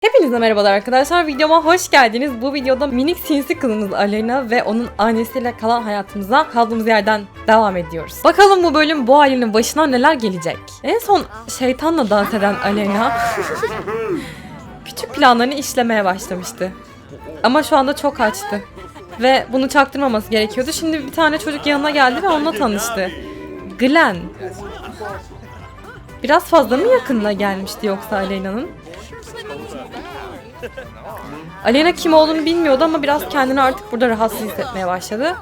Hepinize merhabalar arkadaşlar. Videoma hoş geldiniz. Bu videoda minik sinsi kızımız Aleyna ve onun annesiyle kalan hayatımıza kaldığımız yerden devam ediyoruz. Bakalım bu bölüm bu ailenin başına neler gelecek. En son şeytanla dans eden Aleyna küçük planlarını işlemeye başlamıştı. Ama şu anda çok açtı. Ve bunu çaktırmaması gerekiyordu. Şimdi bir tane çocuk yanına geldi ve onunla tanıştı. Glenn. Biraz fazla mı yakınına gelmişti yoksa Aleyna'nın? Alena kim olduğunu bilmiyordu ama biraz kendini artık burada rahatsız hissetmeye başladı.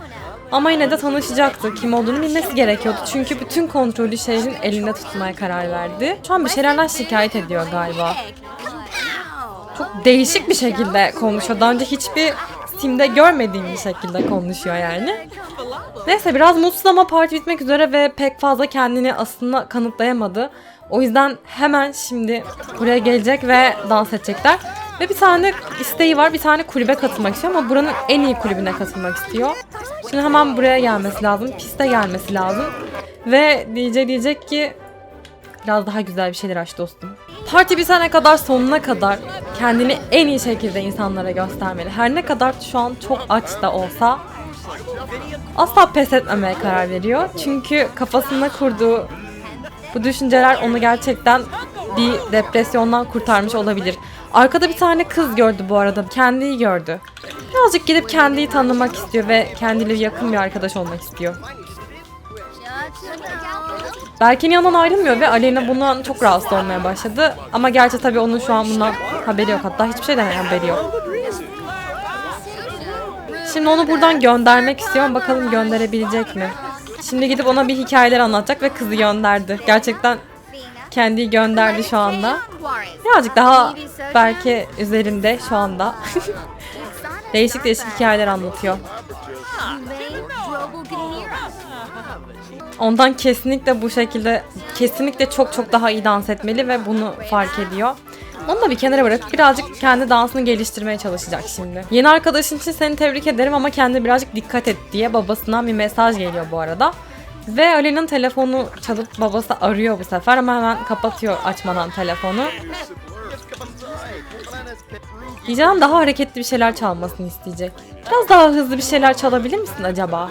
Ama yine de tanışacaktı. Kim olduğunu bilmesi gerekiyordu. Çünkü bütün kontrolü şehrin elinde tutmaya karar verdi. Şu an bir şeylerden şikayet ediyor galiba. Çok değişik bir şekilde konuşuyor. Daha önce hiçbir simde görmediğim bir şekilde konuşuyor yani. Neyse biraz mutsuz ama parti bitmek üzere ve pek fazla kendini aslında kanıtlayamadı. O yüzden hemen şimdi buraya gelecek ve dans edecekler. Ve bir tane isteği var. Bir tane kulübe katılmak istiyor ama buranın en iyi kulübüne katılmak istiyor. Şimdi hemen buraya gelmesi lazım. Piste gelmesi lazım. Ve DJ diyecek ki biraz daha güzel bir şeyler aç dostum. Parti bitene kadar sonuna kadar kendini en iyi şekilde insanlara göstermeli. Her ne kadar şu an çok aç da olsa asla pes etmemeye karar veriyor. Çünkü kafasında kurduğu bu düşünceler onu gerçekten bir depresyondan kurtarmış olabilir. Arkada bir tane kız gördü bu arada. Kendiyi gördü. Birazcık gidip kendiyi tanımak istiyor ve kendiyle yakın bir arkadaş olmak istiyor. Berke'nin yanından ayrılmıyor ve Aleyna bundan çok rahatsız olmaya başladı. Ama gerçi tabii onun şu an bundan haberi yok. Hatta hiçbir şeyden haberi yok. Şimdi onu buradan göndermek istiyorum. Bakalım gönderebilecek mi? Şimdi gidip ona bir hikayeler anlatacak ve kızı gönderdi. Gerçekten kendiyi gönderdi şu anda. Birazcık daha belki üzerinde şu anda. değişik değişik hikayeler anlatıyor. Ondan kesinlikle bu şekilde kesinlikle çok çok daha iyi dans etmeli ve bunu fark ediyor. Onu da bir kenara bırakıp birazcık kendi dansını geliştirmeye çalışacak şimdi. Yeni arkadaşın için seni tebrik ederim ama kendine birazcık dikkat et diye babasından bir mesaj geliyor bu arada. Ve Alena'nın telefonu çalıp babası arıyor bu sefer ama hemen kapatıyor açmadan telefonu. Diyeceğim daha hareketli bir şeyler çalmasını isteyecek. Biraz daha hızlı bir şeyler çalabilir misin acaba?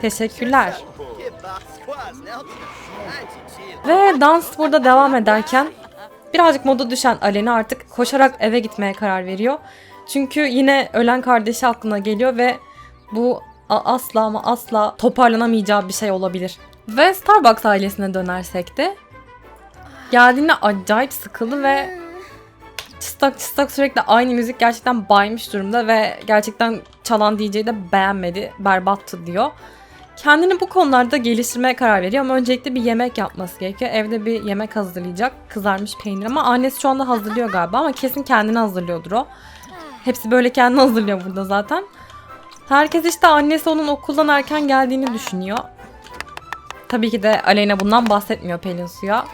Teşekkürler. Ve dans burada devam ederken birazcık moda düşen Alena artık koşarak eve gitmeye karar veriyor. Çünkü yine ölen kardeşi aklına geliyor ve bu asla ama asla toparlanamayacağı bir şey olabilir. Ve Starbucks ailesine dönersek de geldiğinde acayip sıkıldı ve çıstak çıstak sürekli aynı müzik gerçekten baymış durumda ve gerçekten çalan DJ'yi de beğenmedi, berbattı diyor. Kendini bu konularda geliştirmeye karar veriyor ama öncelikle bir yemek yapması gerekiyor. Evde bir yemek hazırlayacak. Kızarmış peynir ama annesi şu anda hazırlıyor galiba ama kesin kendini hazırlıyordur o. Hepsi böyle kendini hazırlıyor burada zaten. Herkes işte annesi onun okuldan erken geldiğini düşünüyor. Tabii ki de Aleyna bundan bahsetmiyor Pelin Su'ya.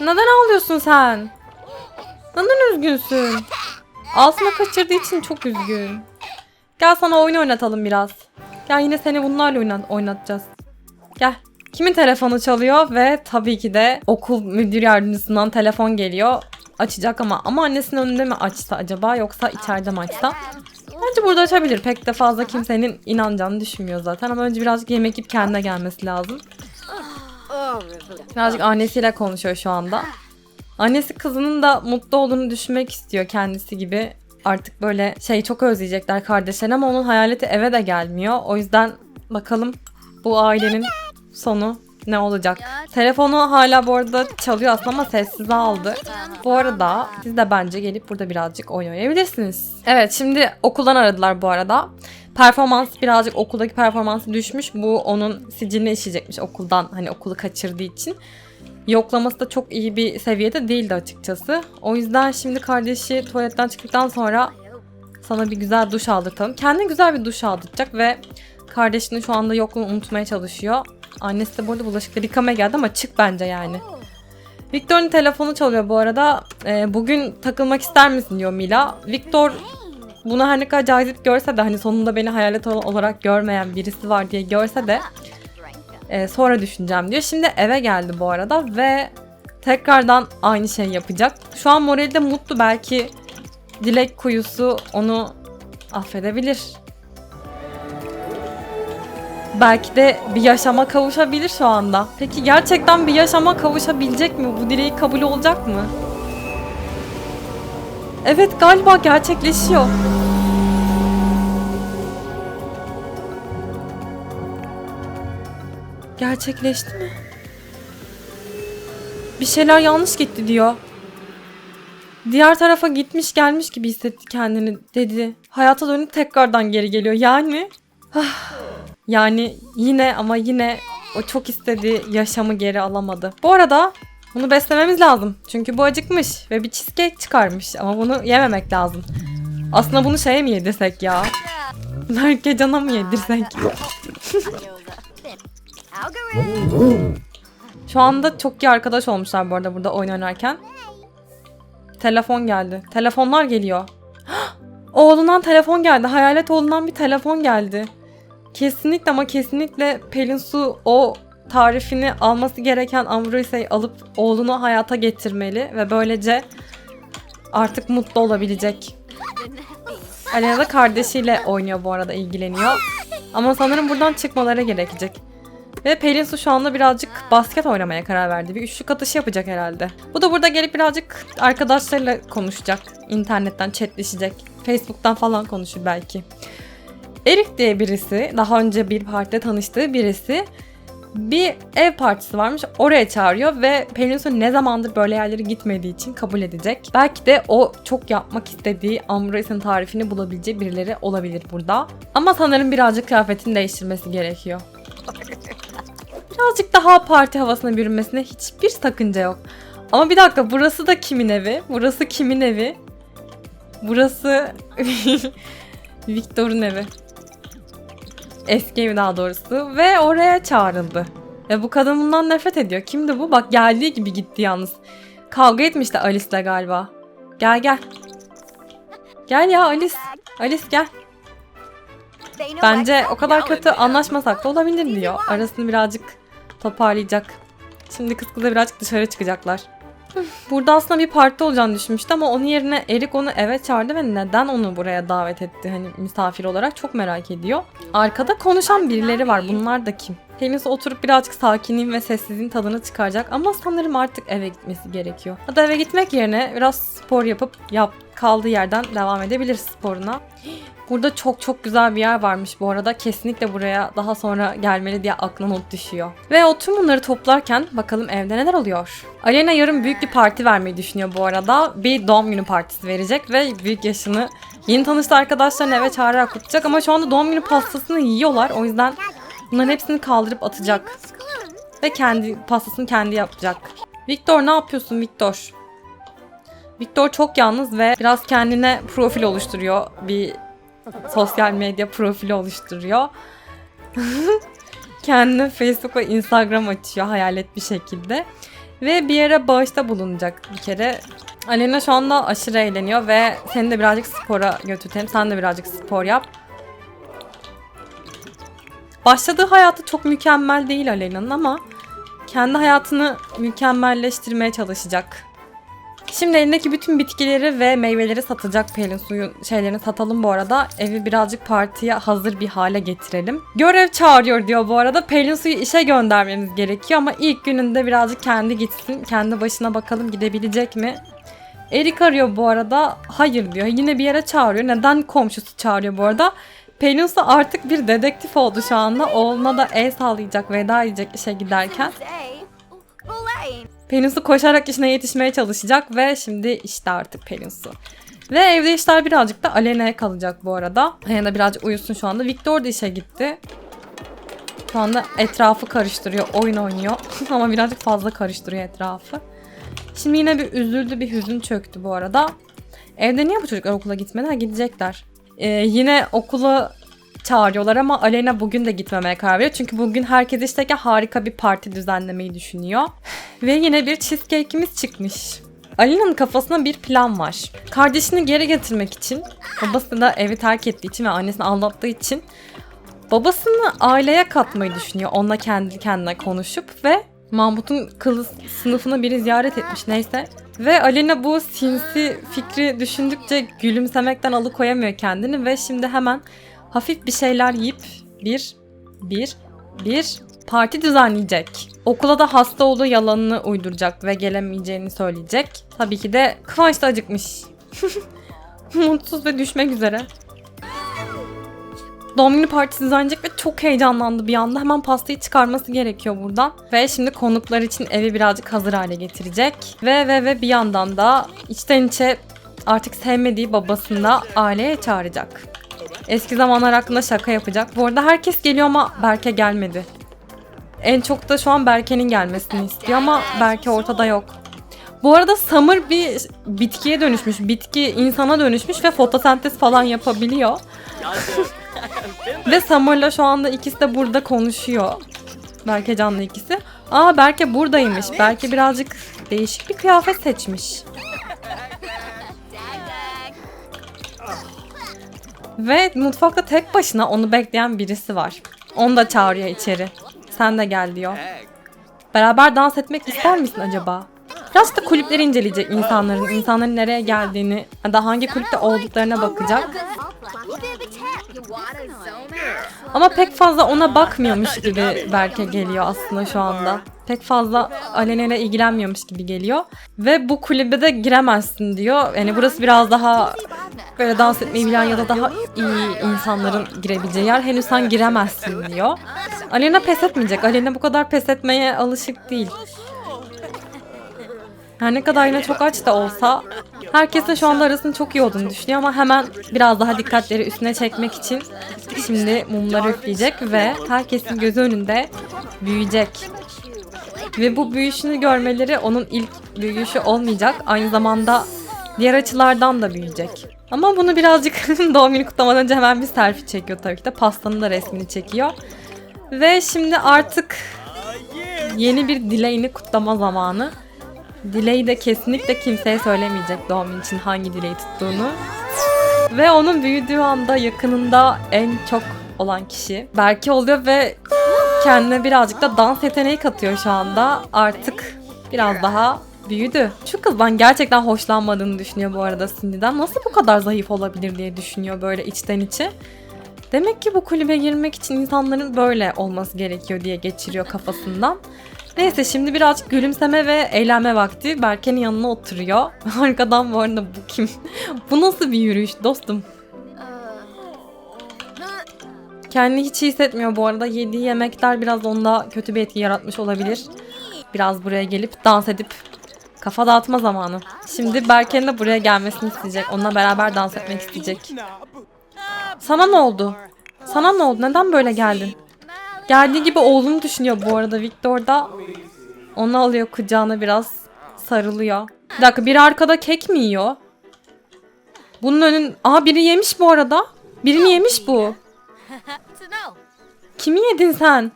Neden ağlıyorsun sen? Neden üzgünsün? Asma kaçırdığı için çok üzgün. Gel sana oyun oynatalım biraz. Gel yine seni bunlarla oynat oynatacağız. Gel. Kimin telefonu çalıyor ve tabii ki de okul müdür yardımcısından telefon geliyor. Açacak ama ama annesinin önünde mi açsa acaba yoksa içeride mi açsa? Bence burada açabilir. Pek de fazla kimsenin inanacağını düşünmüyor zaten ama önce birazcık yemek yiyip kendine gelmesi lazım. Birazcık annesiyle konuşuyor şu anda. Annesi kızının da mutlu olduğunu düşünmek istiyor kendisi gibi. Artık böyle şey çok özleyecekler kardeşlerini ama onun hayaleti eve de gelmiyor. O yüzden bakalım bu ailenin sonu ne olacak? Telefonu hala bu arada çalıyor aslında ama sessize aldı. Bu arada siz de bence gelip burada birazcık oyun oynayabilirsiniz. Evet şimdi okuldan aradılar bu arada. Performans birazcık okuldaki performansı düşmüş. Bu onun siciline işleyecekmiş okuldan hani okulu kaçırdığı için. Yoklaması da çok iyi bir seviyede değildi açıkçası. O yüzden şimdi kardeşi tuvaletten çıktıktan sonra sana bir güzel duş aldırtalım. Kendine güzel bir duş aldıracak ve kardeşinin şu anda yokluğunu unutmaya çalışıyor. Annesi de burada bulaşıkları yıkamaya geldi ama çık bence yani. Victor'un telefonu çalıyor bu arada. Ee, bugün takılmak ister misin diyor Mila. Victor bunu her ne kadar cazip görse de hani sonunda beni hayalet olarak görmeyen birisi var diye görse de e, sonra düşüneceğim diyor. Şimdi eve geldi bu arada ve tekrardan aynı şey yapacak. Şu an morali de mutlu belki dilek kuyusu onu affedebilir. Belki de bir yaşama kavuşabilir şu anda. Peki gerçekten bir yaşama kavuşabilecek mi? Bu dileği kabul olacak mı? Evet galiba gerçekleşiyor. Gerçekleşti mi? Bir şeyler yanlış gitti diyor. Diğer tarafa gitmiş gelmiş gibi hissetti kendini dedi. Hayata dönüp tekrardan geri geliyor. Yani ah, yani yine ama yine o çok istediği yaşamı geri alamadı. Bu arada bunu beslememiz lazım. Çünkü bu acıkmış ve bir cheesecake çıkarmış ama bunu yememek lazım. Aslında bunu şeye mi yedirsek ya? Berkecan'a mı yedirsek? Şu anda çok iyi arkadaş olmuşlar bu arada burada oyun oynarken. Telefon geldi. Telefonlar geliyor. Oğlundan telefon geldi. Hayalet oğlundan bir telefon geldi. Kesinlikle ama kesinlikle Pelin Su o tarifini alması gereken Ambrose'yi alıp oğlunu hayata getirmeli ve böylece artık mutlu olabilecek. Alena da kardeşiyle oynuyor bu arada ilgileniyor. Ama sanırım buradan çıkmaları gerekecek. Ve Pelin Su şu anda birazcık basket oynamaya karar verdi. Bir üçlük atışı yapacak herhalde. Bu da burada gelip birazcık arkadaşlarıyla konuşacak. İnternetten chatleşecek. Facebook'tan falan konuşur belki. Erik diye birisi, daha önce bir partide tanıştığı birisi bir ev partisi varmış. Oraya çağırıyor ve Pelin Su ne zamandır böyle yerlere gitmediği için kabul edecek. Belki de o çok yapmak istediği Ambrose'in tarifini bulabileceği birileri olabilir burada. Ama sanırım birazcık kıyafetini değiştirmesi gerekiyor. Birazcık daha parti havasına bürünmesine hiçbir sakınca yok. Ama bir dakika burası da kimin evi? Burası kimin evi? Burası Victor'un evi. Eski evi daha doğrusu. Ve oraya çağrıldı. Ve bu kadın bundan nefret ediyor. Kimdi bu? Bak geldiği gibi gitti yalnız. Kavga etmişti Alice'le galiba. Gel gel. Gel ya Alice. Alice gel. Bence o kadar kötü anlaşmasak da olabilir diyor. Arasını birazcık toparlayacak. Şimdi kız kıza birazcık dışarı çıkacaklar. Burada aslında bir parti olacağını düşünmüştü ama onun yerine Erik onu eve çağırdı ve neden onu buraya davet etti hani misafir olarak çok merak ediyor. Arkada konuşan birileri var. Bunlar da kim? Henüz oturup birazcık sakinliğin ve sessizliğin tadını çıkaracak ama sanırım artık eve gitmesi gerekiyor. Hatta eve gitmek yerine biraz spor yapıp yap kaldığı yerden devam edebilir sporuna. Burada çok çok güzel bir yer varmış bu arada. Kesinlikle buraya daha sonra gelmeli diye aklına not düşüyor. Ve o tüm bunları toplarken bakalım evde neler oluyor. Alena yarın büyük bir parti vermeyi düşünüyor bu arada. Bir doğum günü partisi verecek ve büyük yaşını yeni tanıştığı arkadaşlarını eve çağırarak kutlayacak. Ama şu anda doğum günü pastasını yiyorlar. O yüzden bunların hepsini kaldırıp atacak. Ve kendi pastasını kendi yapacak. Victor ne yapıyorsun Victor? Victor çok yalnız ve biraz kendine profil oluşturuyor. Bir sosyal medya profili oluşturuyor. Kendine Facebook ve Instagram açıyor hayalet bir şekilde. Ve bir yere bağışta bulunacak bir kere. Alena şu anda aşırı eğleniyor ve seni de birazcık spora götürelim. Sen de birazcık spor yap. Başladığı hayatı çok mükemmel değil Alena'nın ama kendi hayatını mükemmelleştirmeye çalışacak. Şimdi elindeki bütün bitkileri ve meyveleri satacak Pelin suyun şeylerini satalım bu arada. Evi birazcık partiye hazır bir hale getirelim. Görev çağırıyor diyor bu arada. Pelin suyu işe göndermemiz gerekiyor ama ilk gününde birazcık kendi gitsin. Kendi başına bakalım gidebilecek mi? Erik arıyor bu arada. Hayır diyor. Yine bir yere çağırıyor. Neden komşusu çağırıyor bu arada? Pelin Su artık bir dedektif oldu şu anda. Oğluna da el sağlayacak, veda edecek işe giderken. Pelin Su koşarak işine yetişmeye çalışacak ve şimdi işte artık Pelin Su. Ve evde işler birazcık da Alena'ya kalacak bu arada. Alena birazcık uyusun şu anda. Victor da işe gitti. Şu anda etrafı karıştırıyor, oyun oynuyor. Ama birazcık fazla karıştırıyor etrafı. Şimdi yine bir üzüldü, bir hüzün çöktü bu arada. Evde niye bu çocuklar okula gitmedi? Ha gidecekler. Ee, yine okula çağırıyorlar ama Alena bugün de gitmemeye karar veriyor. Çünkü bugün herkes işteyken harika bir parti düzenlemeyi düşünüyor. Ve yine bir cheesecake'imiz çıkmış. Alena'nın kafasında bir plan var. Kardeşini geri getirmek için, babası da evi terk ettiği için ve annesini aldattığı için babasını aileye katmayı düşünüyor. Onunla kendi kendine konuşup ve Mahmut'un kılı sınıfını biri ziyaret etmiş neyse. Ve Alena bu sinsi fikri düşündükçe gülümsemekten alıkoyamıyor kendini ve şimdi hemen hafif bir şeyler yiyip bir, bir, bir parti düzenleyecek. Okula da hasta olduğu yalanını uyduracak ve gelemeyeceğini söyleyecek. Tabii ki de Kıvanç da acıkmış. Mutsuz ve düşmek üzere. Doğum günü partisi düzenleyecek ve çok heyecanlandı bir anda. Hemen pastayı çıkarması gerekiyor buradan. Ve şimdi konuklar için evi birazcık hazır hale getirecek. Ve ve ve bir yandan da içten içe artık sevmediği babasını da aileye çağıracak. Eski zamanlar hakkında şaka yapacak. Bu arada herkes geliyor ama Berke gelmedi. En çok da şu an Berke'nin gelmesini istiyor ama Berke ortada yok. Bu arada Summer bir bitkiye dönüşmüş. Bitki insana dönüşmüş ve fotosentez falan yapabiliyor. ve Summer'la şu anda ikisi de burada konuşuyor. Berke Can'la ikisi. Aa Berke buradaymış. Berke birazcık değişik bir kıyafet seçmiş. Ve mutfakta tek başına onu bekleyen birisi var. Onu da çağırıyor içeri. Sen de gel diyor. Beraber dans etmek ister misin acaba? Biraz da kulüpleri inceleyecek insanların, insanların nereye geldiğini, ya da hangi kulüpte olduklarına bakacak. Ama pek fazla ona bakmıyormuş gibi Berke geliyor aslında şu anda. Pek fazla Alene'yle ilgilenmiyormuş gibi geliyor. Ve bu kulübe de giremezsin diyor. Yani burası biraz daha böyle dans etmeyi bilen ya da daha iyi insanların girebileceği yer. Henüz sen giremezsin diyor. Alena pes etmeyecek. Alena bu kadar pes etmeye alışık değil. Her ne kadar yine çok aç da olsa herkesin şu anda arasının çok iyi olduğunu düşünüyor ama hemen biraz daha dikkatleri üstüne çekmek için şimdi mumları üfleyecek ve herkesin gözü önünde büyüyecek. Ve bu büyüyüşünü görmeleri onun ilk büyüyüşü olmayacak. Aynı zamanda diğer açılardan da büyüyecek. Ama bunu birazcık doğum günü kutlamadan önce hemen bir selfie çekiyor tabii ki de. Pastanın da resmini çekiyor. Ve şimdi artık yeni bir dileğini kutlama zamanı. Dileği de kesinlikle kimseye söylemeyecek doğum günü için hangi dileği tuttuğunu. Ve onun büyüdüğü anda yakınında en çok olan kişi Berke oluyor ve kendine birazcık da dans yeteneği katıyor şu anda. Artık biraz daha büyüdü. Şu kızdan gerçekten hoşlanmadığını düşünüyor bu arada Cindy'den. Nasıl bu kadar zayıf olabilir diye düşünüyor böyle içten içe. Demek ki bu kulübe girmek için insanların böyle olması gerekiyor diye geçiriyor kafasından. Neyse şimdi birazcık gülümseme ve eğlenme vakti. Berke'nin yanına oturuyor. Arkadan bu arada bu kim? bu nasıl bir yürüyüş dostum? Kendini hiç iyi hissetmiyor bu arada. Yediği yemekler biraz onda kötü bir etki yaratmış olabilir. Biraz buraya gelip dans edip kafa dağıtma zamanı. Şimdi Berke'nin de buraya gelmesini isteyecek. Onunla beraber dans etmek isteyecek. Sana ne oldu? Sana ne oldu? Neden böyle geldin? Geldiği gibi oğlunu düşünüyor bu arada Victor da. Onu alıyor kucağına biraz sarılıyor. Bir dakika biri arkada kek mi yiyor? Bunun önün... Aa biri yemiş bu arada. Birini yemiş bu. Kimi yedin sen?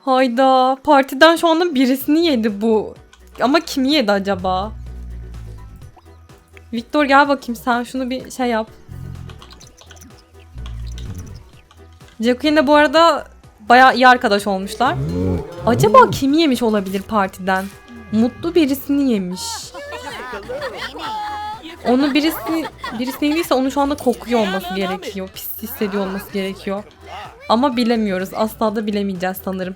Hayda partiden şu anda birisini yedi bu. Ama kimi yedi acaba? Victor gel bakayım sen şunu bir şey yap. Jacqueline de bu arada bayağı iyi arkadaş olmuşlar. Acaba kimi yemiş olabilir partiden? Mutlu birisini yemiş. Onu birisi birisi yediyse onu şu anda kokuyor olması gerekiyor. Pis hissediyor olması gerekiyor. Ama bilemiyoruz. Asla da bilemeyeceğiz sanırım.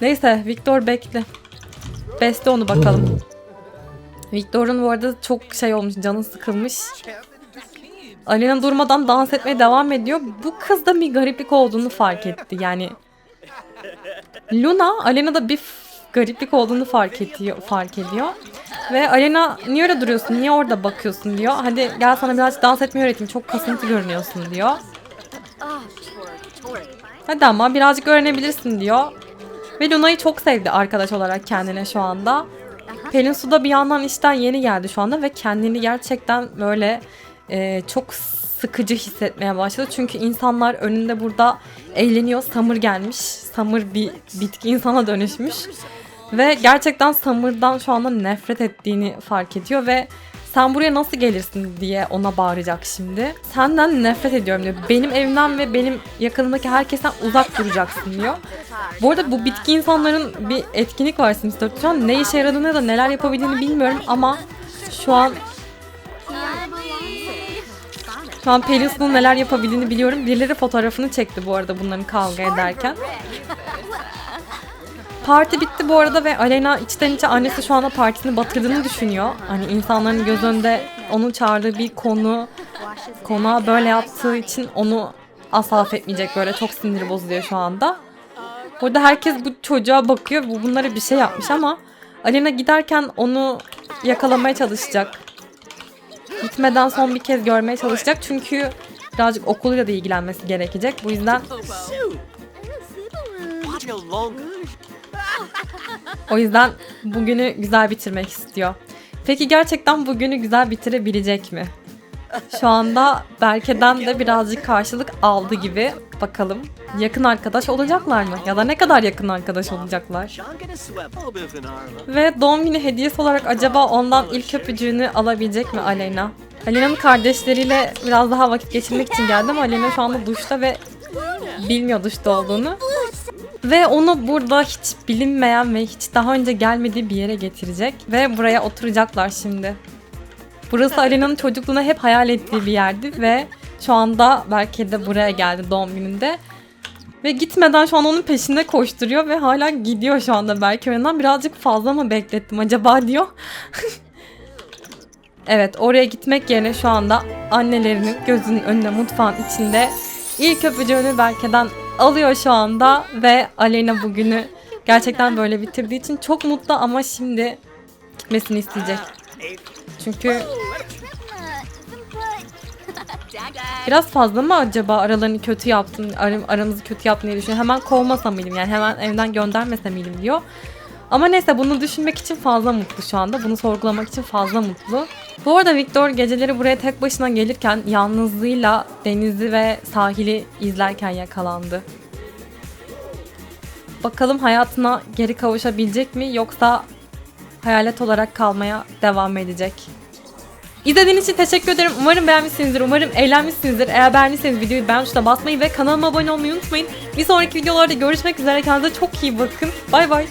Neyse Victor bekle. Beste onu bakalım. Victor'un bu arada çok şey olmuş, canı sıkılmış. Alena durmadan dans etmeye devam ediyor. Bu kızda bir gariplik olduğunu fark etti. Yani Luna Alena'da bir gariplik olduğunu fark ediyor, fark ediyor. Ve Alena niye öyle duruyorsun? Niye orada bakıyorsun diyor. Hadi gel sana birazcık dans etmeyi öğreteyim. Çok kasıntı görünüyorsun diyor. Hadi ama birazcık öğrenebilirsin diyor. Ve Luna'yı çok sevdi arkadaş olarak kendine şu anda. Pelin Su da bir yandan işten yeni geldi şu anda ve kendini gerçekten böyle e, çok sıkıcı hissetmeye başladı. Çünkü insanlar önünde burada eğleniyor. Samır gelmiş. Samır bir bitki insana dönüşmüş. Ve gerçekten Samır'dan şu anda nefret ettiğini fark ediyor ve Sen buraya nasıl gelirsin diye ona bağıracak şimdi. Senden nefret ediyorum diyor. Benim evimden ve benim yakınımdaki herkesten uzak duracaksın diyor. Bu arada bu bitki insanların bir etkinlik var Sims 4'te. Şu an ne işe yaradığını ya da neler yapabildiğini bilmiyorum ama şu an şu an Pelinsu'nun neler yapabildiğini biliyorum. Birileri fotoğrafını çekti bu arada bunların kavga ederken. Parti bitti bu arada ve Aleyna içten içe annesi şu anda partisini batırdığını düşünüyor. Hani insanların göz önünde onu çağırdığı bir konu konağa böyle yaptığı için onu asla affetmeyecek böyle çok siniri bozuluyor şu anda. Burada herkes bu çocuğa bakıyor. Bu bunlara bir şey yapmış ama Alena giderken onu yakalamaya çalışacak. Gitmeden son bir kez görmeye çalışacak. Çünkü birazcık okuluyla da ilgilenmesi gerekecek. Bu yüzden. O yüzden bugünü güzel bitirmek istiyor. Peki gerçekten bugünü güzel bitirebilecek mi? Şu anda Berke'den de birazcık karşılık aldı gibi. Bakalım yakın arkadaş olacaklar mı? Ya da ne kadar yakın arkadaş olacaklar? Ve doğum günü hediyesi olarak acaba ondan ilk öpücüğünü alabilecek mi Aleyna? Alena'nın kardeşleriyle biraz daha vakit geçirmek için geldi ama Aleyna şu anda duşta ve bilmiyor duşta olduğunu. Ve onu burada hiç bilinmeyen ve hiç daha önce gelmediği bir yere getirecek. Ve buraya oturacaklar şimdi. Burası Alena'nın çocukluğuna hep hayal ettiği bir yerdi ve şu anda belki de buraya geldi doğum gününde. Ve gitmeden şu an onun peşinde koşturuyor ve hala gidiyor şu anda belki önünden. Birazcık fazla mı beklettim acaba diyor. evet oraya gitmek yerine şu anda annelerinin gözünün önünde mutfağın içinde ilk öpücüğünü Berke'den alıyor şu anda ve Aleyna bugünü gerçekten böyle bitirdiği için çok mutlu ama şimdi gitmesini isteyecek. Çünkü biraz fazla mı acaba aralarını kötü yaptın, aram- aramızı kötü yaptın diye düşünüyor. Hemen kovmasam mıydım yani hemen evden göndermesem miydim diyor. Ama neyse bunu düşünmek için fazla mutlu şu anda. Bunu sorgulamak için fazla mutlu. Bu arada Victor geceleri buraya tek başına gelirken yalnızlığıyla denizi ve sahili izlerken yakalandı. Bakalım hayatına geri kavuşabilecek mi yoksa hayalet olarak kalmaya devam edecek. İzlediğiniz için teşekkür ederim. Umarım beğenmişsinizdir. Umarım eğlenmişsinizdir. Eğer beğendiyseniz videoyu beğen tuşuna basmayı ve kanalıma abone olmayı unutmayın. Bir sonraki videolarda görüşmek üzere. Kendinize çok iyi bakın. Bay bay.